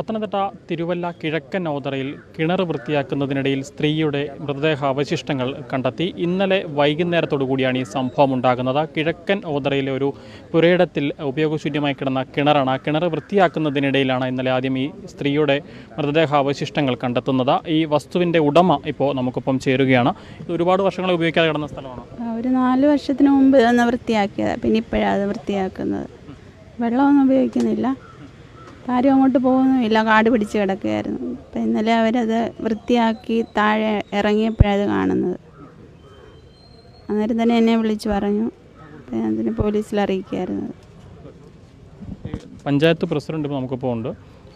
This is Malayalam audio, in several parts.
പത്തനംതിട്ട തിരുവല്ല കിഴക്കൻ ഓതറയിൽ കിണർ വൃത്തിയാക്കുന്നതിനിടയിൽ സ്ത്രീയുടെ മൃതദേഹ അവശിഷ്ടങ്ങൾ കണ്ടെത്തി. ഇന്നലെ വൈകുന്നേരത്തോടു കൂടിയാണ് ഈ സംഭവം ഉണ്ടാകുന്നത്. കിഴക്കൻ ഓതറയിലെ ഒരു പുരയിടത്തിൽ ഉപയോഗശൂന്യമായി കിടന്ന കിണറാണ്. ആ കിണർ വൃത്തിയാക്കുന്നതിനിടയിലാണ് ഇന്നലെ ആദ്യം ഈ സ്ത്രീയുടെ മൃതദേഹ അവശിഷ്ടങ്ങൾ കണ്ടെത്തുന്നത്. ഈ വസ്തുവിന്റെ ഉടമ ഇപ്പോൾ നമുക്കൊപ്പം ചേരുകയാണ്. ഇത് ഒരുപാട് വർഷങ്ങളെ ഉപയോഗിക്കാതെ കിടന്ന സ്ഥലമാണ്? ഒരു നാല് വർഷത്തിന് മുമ്പ് വൃത്തിയാക്കിയതാണ് വൃത്തിയാക്കിയത്. പിന്നെ ഇപ്പോഴാണ് വൃത്തിയാക്കുന്നത്. വെള്ളമൊന്നും ഉപയോഗിക്കുന്നില്ല. ആരും അങ്ങോട്ട് പോകുന്നുമില്ല. കാട് പിടിച്ച് കിടക്കുകയായിരുന്നു. അപ്പം ഇന്നലെ അവരത് വൃത്തിയാക്കി താഴെ ഇറങ്ങിയപ്പോഴത് കാണുന്നത്. അന്നേരം തന്നെ എന്നെ വിളിച്ച് പറഞ്ഞു. അപ്പം ഞാൻ അതിന് പോലീസിൽ അറിയിക്കുകയായിരുന്നു. പഞ്ചായത്ത് പ്രസിഡന്റ് നമുക്കിപ്പോൾ ഉണ്ട്.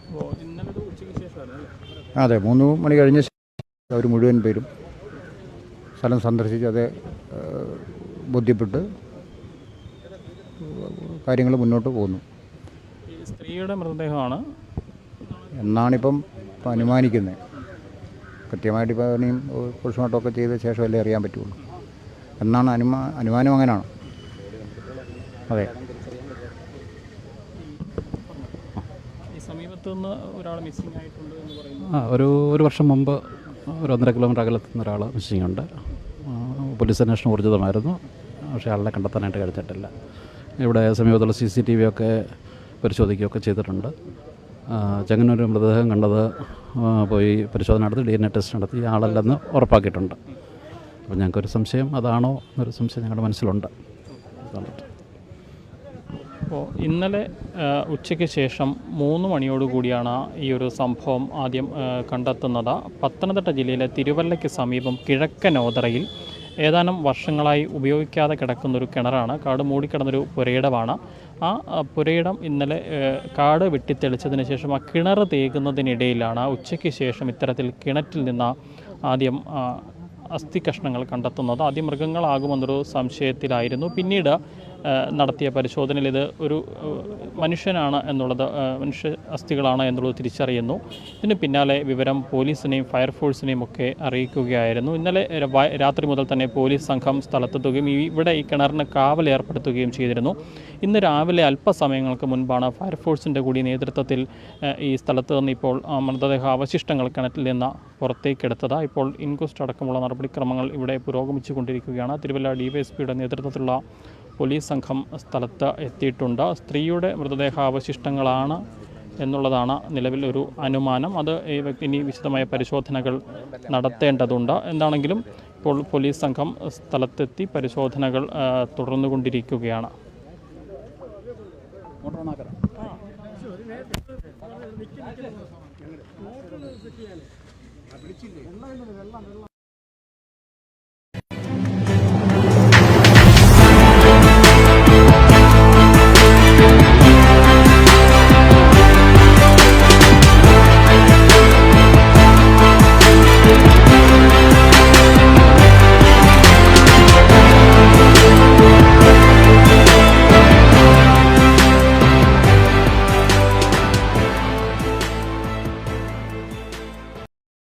അപ്പോൾ ഇന്നലെ ഒരു ഉച്ചയ്ക്ക് ശേഷമായിരുന്നു അതെ മൂന്ന് മണി കഴിഞ്ഞ ശേഷം അവർ മുഴുവൻ പേരും സ്ഥലം സന്ദർശിച്ച് അത് ബോധ്യപ്പെട്ട് കാര്യങ്ങൾ മുന്നോട്ട് പോകുന്നു സ്ത്രീയുടെ മൃതദേഹമാണ്. എന്നാണിപ്പം ഇപ്പം അനുമാനിക്കുന്നത്. കൃത്യമായിട്ട് ഇപ്പോൾ ഇനിയും പോസ്റ്റ്മോർട്ടമൊക്കെ ചെയ്ത ശേഷമല്ലേ അറിയാൻ പറ്റുള്ളൂ. എന്നാണ് അനുമാ അനുമാനം അങ്ങനെയാണ്. അതെ. ഈ സമീപത്ത് നിന്ന് ഒരാൾ മിസ്സിംഗ് ആയിട്ടുണ്ട് എന്ന് പറയുന്നു. ആ ഒരു ഒരു വർഷം മുമ്പ് ഒരു ഒന്നര കിലോമീറ്റർ അകലത്ത് നിന്ന് ഒരാൾ മിസ്സിംഗ് ഉണ്ട്. പോലീസ് അന്വേഷണം ഊർജിതമായിരുന്നു. പക്ഷേ ആളെ കണ്ടെത്താനായിട്ട് കഴിഞ്ഞിട്ടില്ല. ഇവിടെ സമീപത്തുള്ള സി സി ടി വി ഒക്കെ പരിശോധിക്കുകയൊക്കെ ചെയ്തിട്ടുണ്ട്. ചങ്ങനൂർ മൃതദേഹം കണ്ടത് പോയി പരിശോധന നടത്തി ഡി എൻ എ ടെസ്റ്റ് നടത്തി ആളല്ലെന്ന് ഉറപ്പാക്കിയിട്ടുണ്ട്. അപ്പോൾ ഞങ്ങൾക്കൊരു സംശയം അതാണോ എന്നൊരു സംശയം ഞങ്ങളുടെ മനസ്സിലുണ്ട്. അപ്പോൾ ഇന്നലെ ഉച്ചയ്ക്ക് ശേഷം മൂന്ന് മണിയോടുകൂടിയാണ് ഈ ഒരു സംഭവം ആദ്യം കണ്ടെത്തുന്നത്. പത്തനംതിട്ട ജില്ലയിലെ തിരുവല്ലയ്ക്ക് സമീപം കിഴക്കൻ ഓതറയിൽ ഏതാനും വർഷങ്ങളായി ഉപയോഗിക്കാതെ കിടക്കുന്നൊരു കിണറാണ്. കാട് മൂടിക്കിടന്നൊരു പുരയിടമാണ്. ആ പുരയിടം ഇന്നലെ കാട് വെട്ടിത്തെളിച്ചതിന് ശേഷം ആ കിണർ തേകുന്നതിനിടയിലാണ് ഉച്ചയ്ക്ക് ശേഷം ഇത്തരത്തിൽ കിണറ്റിൽ നിന്ന് ആദ്യം അസ്ഥി കഷ്ണങ്ങൾ കണ്ടെത്തുന്നത്. ആദ്യം മൃഗങ്ങളാകുമെന്നൊരു സംശയത്തിലായിരുന്നു. പിന്നീട് നടത്തിയ പരിശോധനയിൽ ഇത് ഒരു മനുഷ്യനാണ് എന്നുള്ളത് മനുഷ്യ അസ്ഥികളാണ് എന്നുള്ളത് തിരിച്ചറിയുന്നു. ഇതിന് പിന്നാലെ വിവരം പോലീസിനെയും ഫയർഫോഴ്സിനെയും ഒക്കെ അറിയിക്കുകയായിരുന്നു. ഇന്നലെ രാത്രി മുതൽ തന്നെ പോലീസ് സംഘം സ്ഥലത്തെത്തുകയും ഇവിടെ ഈ കിണറിന് കാവൽ ഏർപ്പെടുത്തുകയും ചെയ്തിരുന്നു. ഇന്ന് രാവിലെ അല്പസമയങ്ങൾക്ക് മുൻപാണ് ഫയർഫോഴ്സിന്റെ കൂടി നേതൃത്വത്തിൽ ഈ സ്ഥലത്ത് നിന്ന് ഇപ്പോൾ മൃതദേഹ അവശിഷ്ടങ്ങൾ കിണറ്റിൽ നിന്ന് പുറത്തേക്കെടുത്തത് ഇപ്പോൾ ഇൻക്വസ്റ്റ് അടക്കമുള്ള നടപടിക്രമങ്ങൾ ഇവിടെ പുരോഗമിച്ചു കൊണ്ടിരിക്കുകയാണ് തിരുവല്ല ഡിവൈഎസ്പിയുടെ നേതൃത്വത്തിലുള്ള പോലീസ് സംഘം സ്ഥലത്ത് എത്തിയിട്ടുണ്ട്. സ്ത്രീയുടെ മൃതദേഹാവശിഷ്ടങ്ങളാണ് എന്നുള്ളതാണ് നിലവിൽ ഒരു അനുമാനം. അത് ഈ ഇനി വിശദമായ പരിശോധനകൾ നടത്തേണ്ടതുണ്ട്. എന്താണെങ്കിലും ഇപ്പോൾ പോലീസ് സംഘം സ്ഥലത്തെത്തി പരിശോധനകൾ തുടർന്നുകൊണ്ടിരിക്കുകയാണ്.